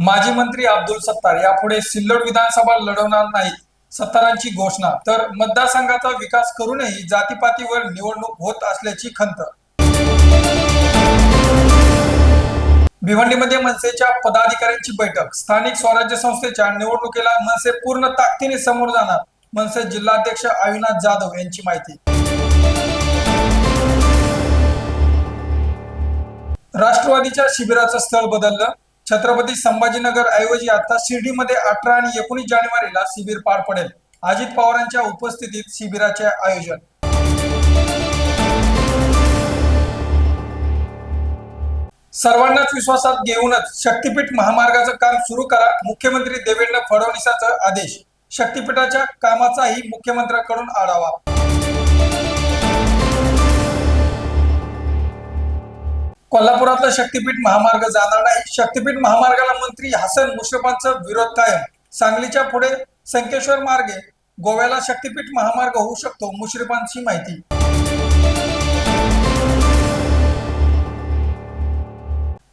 माजी मंत्री अब्दुल सत्तार यापुढे सिल्लोड विधानसभा लढवणार नाहीत सत्तारांची घोषणा. तर मतदारसंघाचा विकास करूनही जातीपातीवर निवडणूक होत असल्याची खंत. भिवंडीमध्ये मनसेच्या पदाधिकाऱ्यांची बैठक. स्थानिक स्वराज्य संस्थेच्या निवडणुकीला मनसे पूर्ण ताकदीने समोर जाणार मनसे जिल्हाध्यक्ष अविनाश जाधव यांची माहिती. राष्ट्रवादीच्या शिबिराचं स्थळ बदललं छत्रपती संभाजीनगर ऐवजी आता शिर्डीमध्ये अठरा आणि एकोणीस जानेवारीला शिबिर पार पडेल. अजित पवारांच्या उपस्थितीत शिबिराचे आयोजन. सर्वांनाच विश्वासात घेऊनच शक्तीपीठ महामार्गाचं काम सुरू करा मुख्यमंत्री देवेंद्र फडणवीसाचा आदेश. शक्तीपीठाच्या कामाचाही मुख्यमंत्र्यांकडून आढावा. कोल्हापुरातलं शक्तीपीठ महामार्ग जाणार नाही. शक्तीपीठ महामार्गाला मंत्री हसन मुश्रफांचा विरोध कायम. सांगलीच्या पुढे संकेश्वर मार्गे गोव्याला शक्तीपीठ महामार्ग होऊ शकतो मुश्रीफांची माहिती.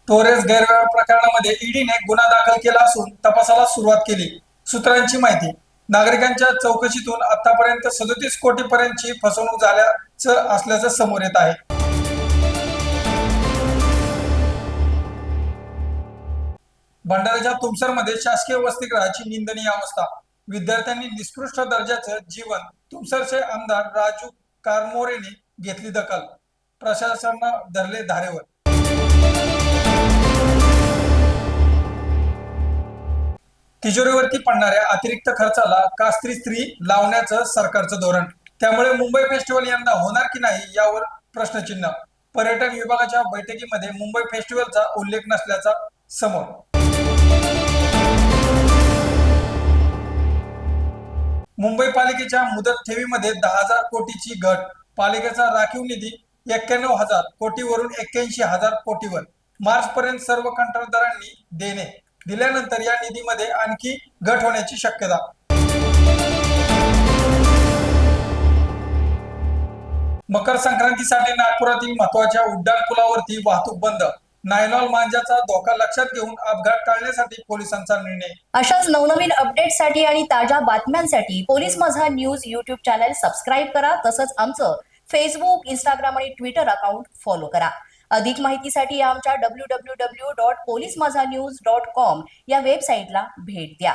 टोरेस गैरव्यवहार प्रकरणामध्ये ईडीने गुन्हा दाखल केला असून तपासाला सुरुवात केली. सूत्रांची माहिती नागरिकांच्या चौकशीतून आतापर्यंत सदोतीस कोटी पर्यंतची फसवणूक झाल्याचं असल्याचं समोर येत आहे. भंडाऱ्याच्या तुमसरमध्ये शासकीय वसतिगृहाची निंदनीय अवस्था. विद्यार्थ्यांनी निकृष्ट दर्जाचं जीवन तुमसरचे आमदार राजू कारमोरेने घेतली दखल. प्रशासनानं धरले धारेवर. तिजोरीवरती पडणाऱ्या अतिरिक्त खर्चाला कास्त्री स्त्री लावण्याचं सरकारचं धोरण. त्यामुळे मुंबई फेस्टिवल यंदा होणार की नाही यावर प्रश्नचिन्ह. पर्यटन विभागाच्या बैठकीमध्ये मुंबई फेस्टिवलचा उल्लेख नसल्याचा समोर. मुंबई पालिकेच्या मुदत ठेवीमध्ये दहा हजार कोटीची घट. पालिकेचा राखीव निधी एक्क्याण्णव हजार कोटीवरून एक्क्याऐंशी हजार कोटीवर. मार्च पर्यंत सर्व कंत्राटदारांनी देणे. दिल्यानंतर या निधीमध्ये आणखी घट होण्याची शक्यता. मकर संक्रांतीसाठी नागपुरातील महत्त्वाच्या उड्डाण पुलावरती वाहतूक बंद. नायलॉल मांजाचा धोका लक्षात घेऊन अपघात टाळण्यासाठी पोलिसांचा निर्णय. अशाच नवनवीन अपडेटसाठी आणि ताज्या बातम्यांसाठी पोलीस माझा न्यूज युट्यूब चॅनल सबस्क्राईब करा. तसंच आमचं फेसबुक इंस्टाग्राम आणि ट्विटर अकाउंट फॉलो करा. अधिक माहितीसाठी आमच्या W W W dot police Maza news dot com या वेबसाईटला भेट द्या.